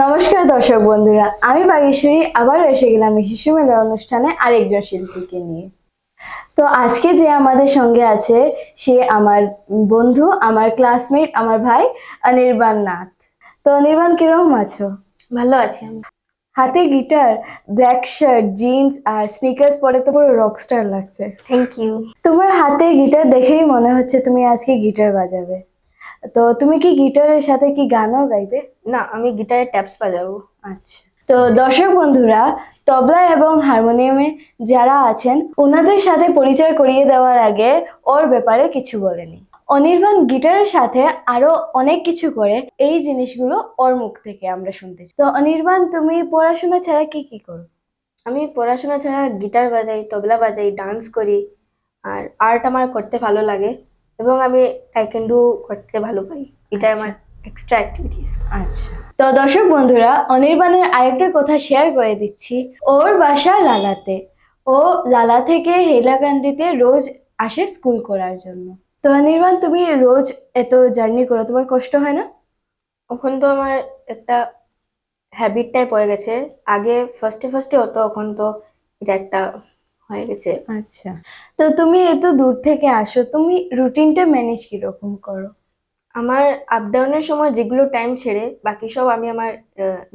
নমস্কার দর্শক বন্ধুরা আমি বাগেশ্বরী আবার এসে গেলাম শিশু মেলার অনুষ্ঠানে আরেকজন শিল্পীকে নিয়ে। তো আজকে যে আমাদের সঙ্গে আছে সে আমার বন্ধু আমার ক্লাসমেট আমার ভাই অনির্বাণ নাথ। তো অনির্বাণ কীরকম আছো? ভালো আছি আমি। হাতে গিটার ব্ল্যাক শার্ট জিন্স আর স্নিকার্স পরে তো পুরো রকস্টার লাগছে। থ্যাংক ইউ তোমার হাতে গিটার দেখেই মনে হচ্ছে তুমি আজকে গিটার বাজাবে। তো তুমি কি গিটারের সাথে কি গানও গাইবে? না, আমি গিটারে ট্যাপস বাজাবো। আচ্ছা। তো দর্শক বন্ধুরা, তবলা এবং হারমোনিয়ামে যারা আছেন, ওনাদের সাথে পরিচয় করিয়ে দেওয়ার আগে ওর ব্যাপারে কিছু বলেনি অনির্বাণ গিটারের সাথে আরও অনেক কিছু করে এই জিনিসগুলো ওর মুখ থেকে আমরা শুনতে চাই। তো অনির্বাণ, তুমি পড়াশোনা ছাড়া কি কি করো? আমি পড়াশোনা ছাড়া গিটার বাজাই, তবলা বাজাই, ডান্স করি, আর আর্ট আমার করতে ভালো লাগে। এবং আমি টাইকেন্ডু করতে ভালো পাই এটা আমার এক্সট্রা অ্যাক্টিভিটিস আচ্ছা। তো দর্শক বন্ধুরা অনির্বাণের আরেকটা কথা শেয়ার করে দিচ্ছি। ওর বাসা লালাতে। ও লালা থেকে হেলাকান্দিতে রোজ আসে স্কুল করার জন্য। তো অনির্বাণ তুমি রোজ এত জার্নি করো তোমার কষ্ট হয় না? এখন তো আমার একটা হ্যাবিট টাইপ হয়ে গেছে। আগে ফার্স্টে ফার্স্টে হতো এখন তো এটা একটা হয়ে গেছে। আচ্ছা। তো তুমি এত দূর থেকে আসো তুমি রুটিনটা ম্যানেজ কীরকম করো? আমার আপ ডাউনের সময় যেগুলো টাইম ছেড়ে বাকি সব আমি আমার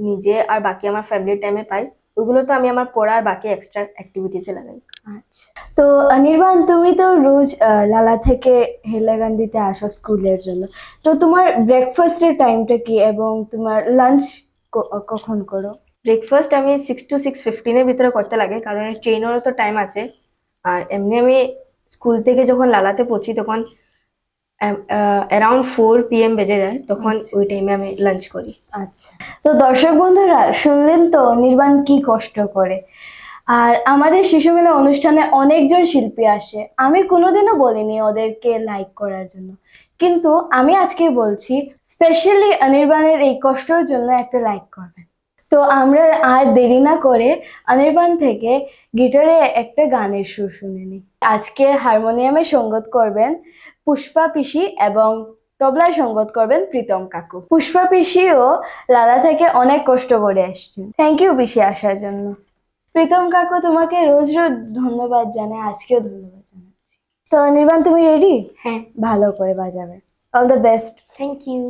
নিজে আর বাকি আমার ফ্যামিলির টাইমে পাই ওগুলো তো আমি আমার পড়া আর বাকি এক্সট্রা অ্যাক্টিভিটিসে লাগাই। আচ্ছা। তো অনির্বাণ তুমি তো রোজ লালা থেকে হেলাকান্দিতে আসো স্কুলের জন্য। তো তোমার ব্রেকফাস্টের টাইমটা কি এবং তোমার লাঞ্চ কখন করো? ব্রেকফাস্ট আমি সিক্স টু সিক্স ফিফটিনের ভিতরে করতে লাগে কারণ ট্রেনেরও তো টাইম আছে। আর এমনি আমি স্কুল থেকে যখন লালাতে পৌঁছি তখন অ্যারাউন্ড ফোর পিএম বেজে যায় তখন আচ্ছা। ওই টাইমে আমি লাঞ্চ করি। আচ্ছা। তো দর্শক বন্ধুরা শুনলেন তো নির্বাণ কি কষ্ট করে? আর আমাদের শিশু মেলা অনুষ্ঠানে অনেকজন শিল্পী আসে। আমি কোনোদিনও বলিনি ওদেরকে লাইক করার জন্য। কিন্তু আমি আজকে বলছি স্পেশালি অনির্বাণের এই কষ্টর জন্য একটা লাইক করবেন। তো আমরা আর দেরি না করে অনির্বাণ থেকে গিটারে একটা গানের সুর শুনে নিই। আজকে হারমোনিয়ামে সঙ্গত করবেন পুষ্পা পিসি এবং তবলায় সঙ্গত করবেন প্রীতম কাকু। পুষ্পা পিসিও লালা থেকে অনেক কষ্ট করে আসছেন থ্যাংক ইউ পিসি আসার জন্য। প্রীতম কাকু তোমাকে রোজ রোজ ধন্যবাদ জানাই আজকেও ধন্যবাদ জানাচ্ছি। তো নির্বাণ তুমি রেডি হ্যাঁ। ভালো করে বাজাবে। All the best thank you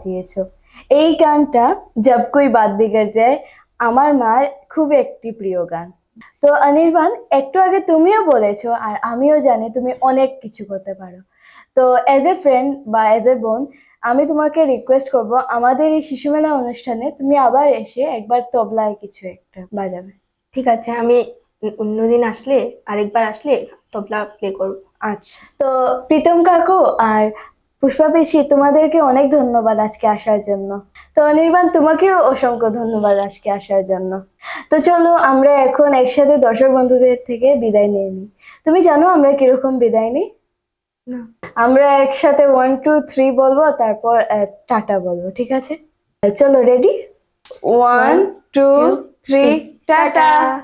বাজিয়েছো। এই গানটা জব কই বাদ বিগড় যায় আমার মার খুব একটি প্রিয় গান। তো অনির্বাণ একটু আগে তুমিও বলেছ আর আমিও জানি তুমি অনেক কিছু করতে পারো। তো অ্যাজ এ ফ্রেন্ড বা অ্যাজ এ বোন আমি তোমাকে রিকোয়েস্ট করব আমাদের এই শিশু মেলা অনুষ্ঠানে তুমি আবার এসে একবার তবলায় কিছু একটা বাজাবে। ঠিক আছে আমি অন্যদিন আসলে আরেকবার আসলে তবলা প্লে করব। আচ্ছা। তো প্রীতম কাকু আর পুষ্পা পিসি তোমাদেরকে অনেক ধন্যবাদ আজকে আসার জন্য। তো অনির্বাণ তোমাকেও অসংখ্য ধন্যবাদ আজকে আসার জন্য। তো চলো আমরা এখন একসাথে দর্শক বন্ধুদের থেকে বিদায় নিয়ে নিই। তুমি জানো আমরা কীরকম বিদায় নিই? আমরা একসাথে ওয়ান টু থ্রি বলব তারপর টাটা বলব ঠিক আছে? চলো ready one two three tata!